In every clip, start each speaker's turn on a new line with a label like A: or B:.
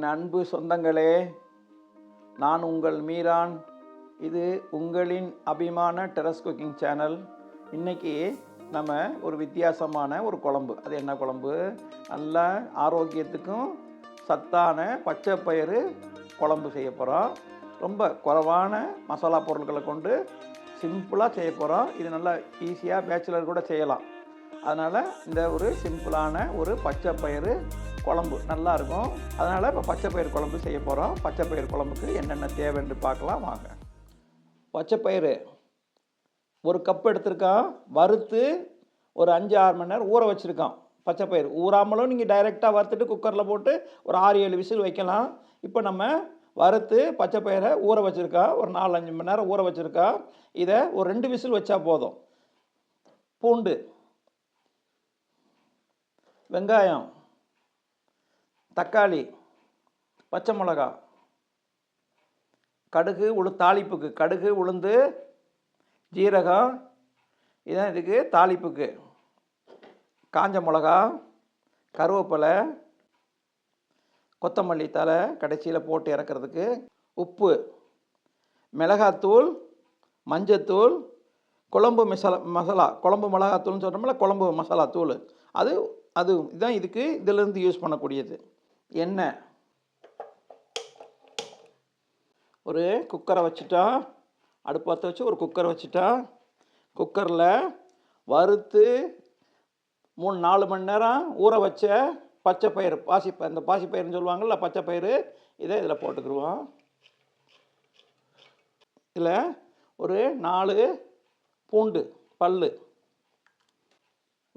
A: என் அன்பு சொந்தங்களே நான் உங்கள் மீரான். இது உங்களின் அபிமான டெரஸ் குக்கிங் சேனல். இன்னைக்கு நம்ம ஒரு வித்தியாசமான ஒரு குழம்பு. அது என்ன குழம்பு? நல்ல ஆரோக்கியத்துக்கும் சத்தான பச்சை பயிறு குழம்பு செய்ய போகிறோம் ரொம்ப குறைவான மசாலா பொருட்களை கொண்டு சிம்பிளாக செய்ய போகிறோம் இது நல்லா ஈஸியாக பேச்சுலர் கூட செய்யலாம். அதனால் இந்த ஒரு சிம்பிளான ஒரு பச்சை பயிறு குழம்பு நல்லா இருக்கும் அதனால் இப்போ பச்சை பயிறு குழம்பு செய்ய போகிறோம் பச்சை பயிறு குழம்புக்கு என்னென்ன தேவைன்னு பார்க்கலாம் வாங்க. பச்சை பயிறு ஒரு கப் எடுத்திருக்கான். வறுத்து ஒரு அஞ்சு ஆறு மணி நேரம் ஊற வச்சுருக்கான். பச்சை பயிறு ஊறாமலும் நீங்கள் டைரெக்டாக வறுத்துட்டு குக்கரில் போட்டு ஒரு ஆறு ஏழு விசில் வைக்கலாம். இப்போ நம்ம வறுத்து பச்சை பயிரை ஊற வச்சுருக்கா ஒரு நாலு அஞ்சு மணி நேரம் ஊற வச்சுருக்கா இதை ஒரு ரெண்டு விசில் வச்சா போதும். பூண்டு வெங்காயம் தக்காளி பச்சை மிளகா கடுகு உளு தாளிப்புக்கு கடுகு உளுந்து ஜீரகம் இதான் இதுக்கு தாளிப்புக்கு. காஞ்ச மிளகா கருவேப்பிலை கொத்தமல்லி தலை கடைசியில் போட்டு இறக்கிறதுக்கு உப்பு மிளகாத்தூள் மஞ்சத்தூள் குழம்பு மிசாலா மசாலா குழம்பு மிளகாத்தூள்னு சொல்கிறோம்ல குழம்பு மசாலா தூள். அது அது இதுதான் இதுக்கு இதிலேருந்து யூஸ் பண்ணக்கூடியது. எண்ணெய் ஒரு குக்கரை வச்சுட்டா அடுப்பாத்த வச்சு ஒரு குக்கரை வச்சுட்டா குக்கரில் வறுத்து மூணு நாலு மணி நேரம் ஊற வச்ச பச்சை பயிறு பாசி இந்த பாசி பயிறுன்னு சொல்லுவாங்கள்ல பச்சை பயிறு இதை இதில் போட்டுக்கிடுவோம் இதில் ஒரு நாலு பூண்டு பல்லு.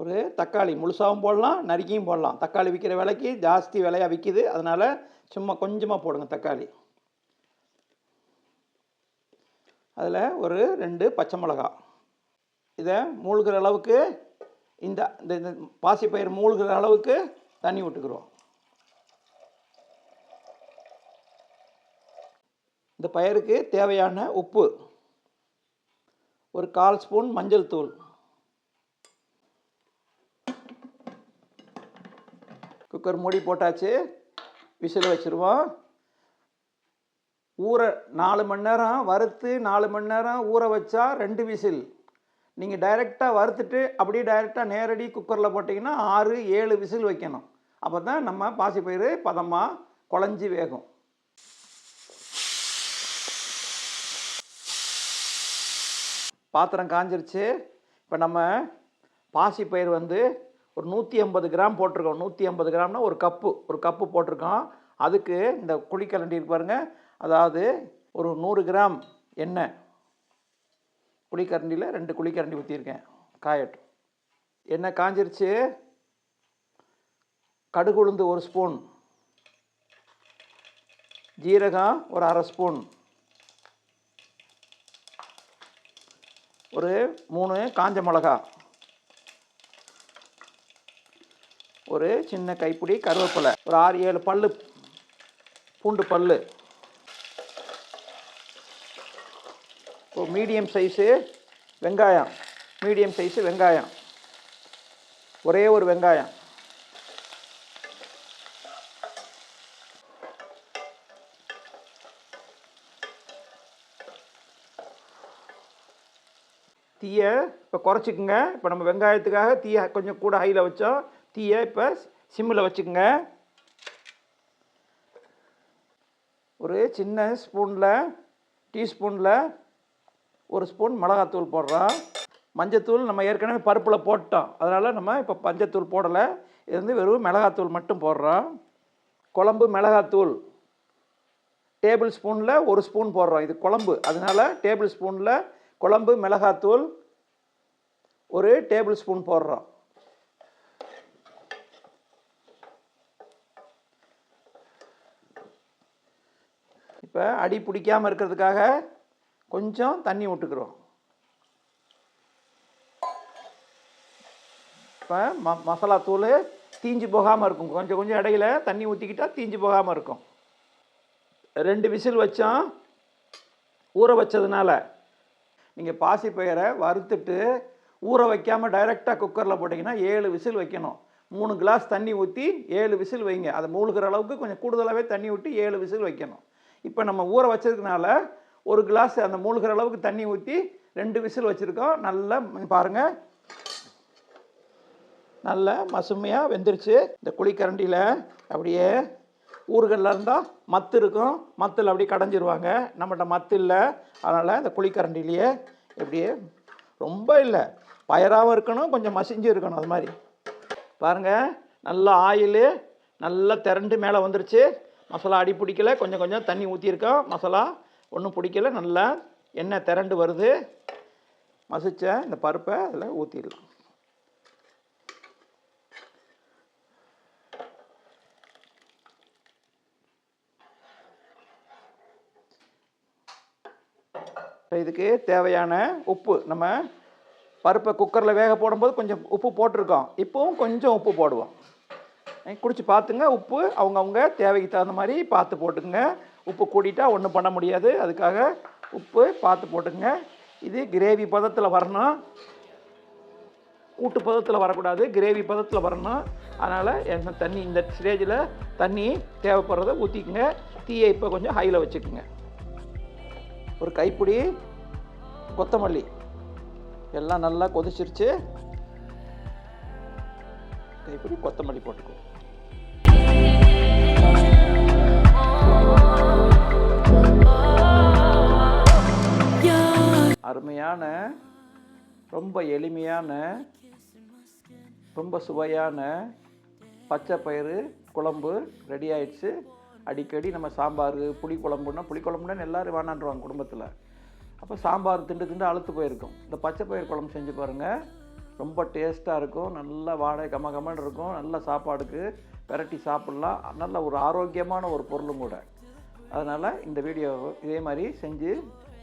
A: ஒரு தக்காளி முழுசாகவும் போடலாம் நறுக்கியும் போடலாம். தக்காளி விற்கிற விலைக்கு ஜாஸ்தி விலையாக விற்கிது அதனால் சும்மா கொஞ்சமாக போடுங்க தக்காளி. அதில் ஒரு ரெண்டு பச்சை மிளகா. இதை மூழ்கிற அளவுக்கு இந்த இந்த இந்த பாசிப்பயிர் மூழ்கிற அளவுக்கு தண்ணி விட்டுக்குறோம். இந்த பயிருக்கு தேவையான உப்பு ஒரு கால் ஸ்பூன் மஞ்சள் தூள். குக்கர் மூடி போட்டாச்சு. விசில் வச்சுருவோம். ஊற நாலு மணி நேரம் வறுத்து நாலு மணி நேரம் ஊற வச்சா ரெண்டு விசில். நீங்கள் டைரெக்டாக வறுத்துட்டு அப்படியே டைரெக்டாக நேரடி குக்கரில் போட்டிங்கன்னா ஆறு ஏழு விசில் வைக்கணும். அப்போ தான் நம்ம பாசிப்பயிறு பதமாக குழஞ்சி வேகும். பாத்திரம் காஞ்சிருச்சு. இப்போ நம்ம பாசிப்பயிர் வந்து ஒரு நூற்றி ஐம்பது கிராம் போட்டிருக்கோம். நூற்றி ஐம்பது கிராம்னா ஒரு கப்பு. ஒரு கப்பு போட்டிருக்கோம். அதுக்கு இந்த குழிக்கலண்டி இருக்கு பாருங்க. அதாவது ஒரு நூறு கிராம் எண்ணெய். குழிக்கரண்டியில் ரெண்டு குழிக்கரண்டி ஊற்றியிருக்கேன் காயட்டும். எண்ணெய் காஞ்சிருச்சு. கடுகு உளுந்து ஒரு ஸ்பூன். ஜீரகம் ஒரு அரை ஸ்பூன். ஒரு மூணு காஞ்ச மிளகா. ஒரு சின்ன கைப்பிடி கருவேப்பிலை ஒரு ஆறு ஏழு பல்லு பூண்டு பல்லு. ஒரு மீடியம் சைஸு வெங்காயம் மீடியம் சைஸு வெங்காயம். ஒரே ஒரு வெங்காயம். தீயை இப்போ குறைச்சிக்குங்க. இப்போ நம்ம வெங்காயத்துக்காக தீயை கொஞ்சம் கூட ஹையில் வச்சோம். தீயை இப்போ சிம்மில் வச்சுக்கோங்க. ஒரு சின்ன ஸ்பூனில் டீஸ்பூனில் ஒரு ஸ்பூன் மிளகாத்தூள் போடுறோம். மஞ்சத்தூள் நம்ம ஏற்கனவே பருப்பில் போட்டோம். அதனால் நம்ம இப்போ மஞ்சத்தூள் போடலை. இது வந்து வெறும் மிளகாத்தூள் மட்டும் போடுறோம். குழம்பு மிளகாத்தூள். டேபிள் ஸ்பூனில் ஒரு ஸ்பூன் போடுறோம். இது குழம்பு. அதனால டேபிள் ஸ்பூனில் குழம்பு மிளகாத்தூள் ஒரு டேபிள் ஸ்பூன் போடுறோம். இப்போ அடி பிடிக்காமல் இருக்கிறதுக்காக கொஞ்சம் தண்ணி விட்டுக்கிறோம் இப்போ ம மசாலா தூள் தீஞ்சு போகாமல் இருக்கும். கொஞ்சம் கொஞ்சம் இடையில தண்ணி ஊற்றிக்கிட்டால் தீஞ்சு போகாமல் இருக்கும். ரெண்டு விசில் வச்சோம். ஊற வச்சதுனால நீங்கள் பாசிப்பயிரை வறுத்துட்டு ஊற வைக்காமல் டைரெக்டாக குக்கரில் போட்டிங்கன்னா ஏழு விசில் வைக்கணும். மூணு கிளாஸ் தண்ணி ஊற்றி ஏழு விசில் வைங்க. அதை மூழ்கிற அளவுக்கு கொஞ்சம் கூடுதலாகவே தண்ணி ஊற்றி ஏழு விசில் வைக்கணும். இப்போ நம்ம ஊற வச்சதுனால ஒரு கிளாஸ் அந்த மூழ்கிற அளவுக்கு தண்ணி ஊற்றி ரெண்டு விசில் வச்சுருக்கோம். நல்லா பாருங்கள் நல்லா மசுமையாக வெந்துருச்சு. இந்த குழிக்கரண்டியில் அப்படியே ஊர்களில் இருந்தால் மத்து இருக்கும். மத்தில் அப்படியே கடைஞ்சிருவாங்க. நம்மகிட்ட மத்து இல்லை. அதனால் இந்த குழிக்கரண்டிலேயே இப்படியே ரொம்ப இல்லை. பயராகவும் இருக்கணும் கொஞ்சம் மசிஞ்சு இருக்கணும் அது மாதிரி. பாருங்கள் நல்ல ஆயில் நல்லா திரண்டு மேலே வந்துருச்சு. மசாலா அடி பிடிக்கல கொஞ்சம் கொஞ்சம் தண்ணி ஊற்றிருக்கோம் மசாலா ஒன்றும் பிடிக்கல நல்லா எண்ணெய் திரண்டு வருது. மசித்த இந்த பருப்பை அதில் ஊற்றிடலாம் இதுக்கு தேவையான உப்பு நம்ம பருப்பை குக்கரில் வேக போடும்போது கொஞ்சம் உப்பு போட்டிருக்கோம். இப்போவும் கொஞ்சம் உப்பு போடுவோம். குடிச்சு பார்த்துங்க. உப்பு அவங்கவுங்க தேவைக்கு தகுந்த மாதிரி பார்த்து போட்டுக்குங்க. உப்பு கூட்டிட்டா ஒன்றும் பண்ண முடியாது. அதுக்காக உப்பு பார்த்து போட்டுக்குங்க. இது கிரேவி பதத்தில் வரணும். கூட்டு பதத்தில் வரக்கூடாது. கிரேவி பதத்தில் வரணும். அதனால் என்ன தண்ணி இந்த ஸ்டேஜில் தண்ணி தேவைப்படுறத ஊற்றிக்குங்க தீயை இப்போ கொஞ்சம் ஹையில் வச்சுக்குங்க. ஒரு கைப்பிடி கொத்தமல்லி. எல்லாம் நல்லா கொதிச்சிருச்சு. கைப்பிடி கொத்தமல்லி போட்டுக்கோ. அருமையான ரொம்ப எளிமையான ரொம்ப சுவையான பச்சை பயிறு குழம்பு ரெடி ஆயிடுச்சு. அடிக்கடி நம்ம சாம்பார் புளி குழம்புன்னா புளி குழம்புன்னு எல்லோரும் வேணான்றவாங்க குடும்பத்தில். அப்போ சாம்பார் திண்டு திண்டு அழுத்து போயிருக்கும். இந்த பச்சை பயிர் குழம்பு செஞ்சு பாருங்கள் ரொம்ப டேஸ்ட்டாக இருக்கும். நல்ல வாடகை கம கமன்னு இருக்கும். நல்ல சாப்பாடுக்கு பெரட்டி சாப்பிட்லாம். நல்ல ஒரு ஆரோக்கியமான ஒரு பொருளும் கூட. அதனால் இந்த வீடியோ இதே மாதிரி செஞ்சு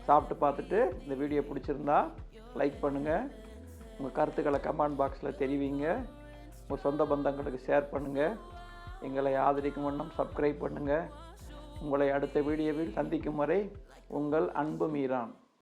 A: சாப்பிட்டு பார்த்துட்டு இந்த வீடியோ பிடிச்சிருந்தா லைக் பண்ணுங்கள் உங்கள் கருத்துக்களை கமெண்ட் பாக்ஸில் தெரிவிங்க. உங்கள் சொந்த பந்தங்களுக்கு ஷேர் பண்ணுங்கள் எங்களை ஆதரிக்கும் வண்ணம் சப்ஸ்கிரைப் பண்ணுங்கள் உங்களை அடுத்த வீடியோவில் சந்திக்கும் வரை உங்கள் அன்பு மீரான்.